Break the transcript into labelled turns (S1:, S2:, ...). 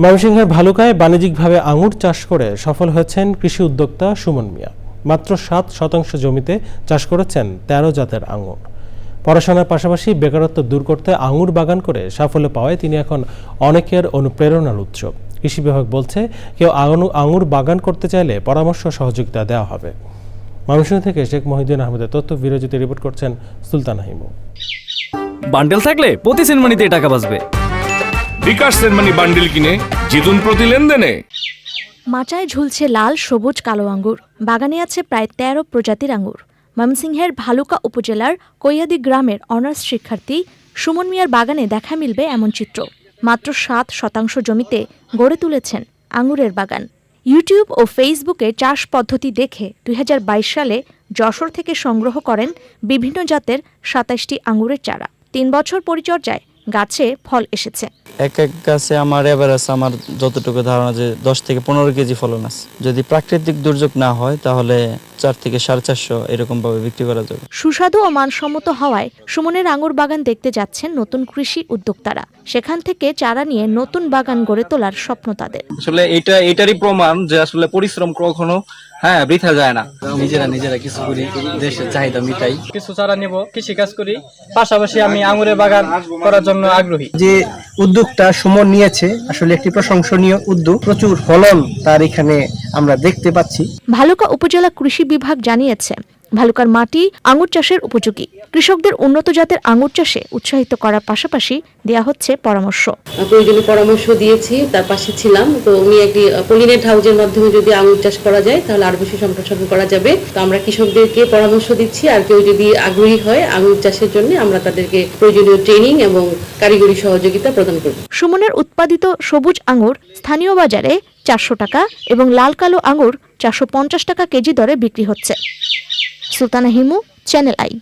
S1: ময়মনসিংহের ভালুকায় বাণিজ্যিকভাবে আঙুর চাষ করে সফল হয়েছেন কৃষি উদ্যোক্তা সুমন মিয়া। মাত্র সাত শতাংশ জমিতে চাষ করেছেন তেরো জাতের আঙুর। পড়াশোনার পাশাপাশি বেকারত্ব দূর করতে আঙুর বাগান করে সাফল্য পাওয়ায় তিনি এখন অনেকের অনুপ্রেরণার উৎস। কৃষি বিভাগ বলছে, কেউ আঙু- আঙুর বাগান করতে চাইলে পরামর্শ সহযোগিতা দেওয়া হবে। ময়মনসিংহ থেকে শেখ মহিউদ্দিন আহমেদের তথ্য বিরোচিত রিপোর্ট করছেন সুলতান হাইমু।
S2: বান্ডেল থাকলে প্রতি সেনমানিতে টাকা বাঁচবে।
S3: বিকাশ বান্ডিল কিনে জিতুন প্রতি লেনদেনে।
S4: মাচায় ঝুলছে লাল, সবুজ, কালো আঙ্গুর। বাগানে আছে প্রায় তেরো প্রজাতির আঙ্গুর। ময়মনসিংহের ভালুকা উপজেলার কৈয়াদি গ্রামের অনার্স শিক্ষার্থী সুমন মিয়ার বাগানে দেখা মিলবে এমন চিত্র। মাত্র সাত শতাংশ জমিতে গড়ে তুলেছেন আঙ্গুরের বাগান। ইউটিউব ও ফেসবুকে চাষ পদ্ধতি দেখে দুই হাজার বাইশ সালে যশোর থেকে সংগ্রহ করেন বিভিন্ন জাতের সাতাশটি আঙ্গুরের চারা। তিন বছর পরিচর্যায় গাছে ফল এসেছে।
S5: এক এক গাছে আমার এভারেজ আমার যতটুকু ধারণা যে দশ থেকে পনেরো কেজি ফলন আছে। যদি প্রাকৃতিক দুর্যোগ না হয়, তাহলে চার থেকে সাড়ে চারশো এরকম ভাবে বিক্রি করা যাবে।
S4: সুস্বাদু ও মানসম্মত হওয়ায় সুমনের আঙুর বাগান দেখতে যাচ্ছেন নতুন কৃষি উদ্যোক্তারা। সেখান থেকে চারা নিয়ে নতুন বাগান গড়ে তোলার স্বপ্ন তাদের।
S6: আসলে এটা এটারই প্রমাণ যে আসলে পরিশ্রম কখনো হ্যাঁ বৃথা যায় না। নিজেরা নিজেরা কিছু করি দেশের চাহিদা মিটাই।
S7: কিছু চারা নেব কৃষি কাজ করি পাশাপাশি আমি আঙুরের বাগান করার জন্য আগ্রহী।
S8: যে উদ্যোগটা সুমন নিয়েছে আসলে একটি প্রশংসনীয় উদ্যোগ। প্রচুর ফলন তার এখানে আমরা দেখতে পাচ্ছি।
S4: ভালুকা উপজেলা কৃষি বিভাগ জানিয়েছে ভালুকার মাটি আঙুর চাষের উপযোগী। কৃষকদের উন্নত জাতের আঙুর চাষে উৎসাহিত করার পাশাপাশি দেয়া হচ্ছে পরামর্শ।
S9: প্রয়োজনীয় পরামর্শ দিয়েছি তার পাশে ছিলাম। তো উনি একটি পলিনেট হাউজের মাধ্যমে যদি আঙুর চাষ করা যায় তাহলে আরও বেশি সম্প্রসারণ করা যাবে। তো আমরা কৃষকদেরকে পরামর্শ দিচ্ছি আর কেউ যদি আগ্রহী হয় আঙুর চাষের জন্য আমরা তাদেরকে প্রয়োজনীয় ট্রেনিং এবং কারিগরি সহযোগিতা প্রদান করব।
S4: সুমনের উৎপাদিত সবুজ আঙুর স্থানীয় বাজারে চারশো টাকা এবং লাল কালো আঙুর চারশো পঞ্চাশ টাকা কেজি দরে বিক্রি হচ্ছে। Sultana Himu channel I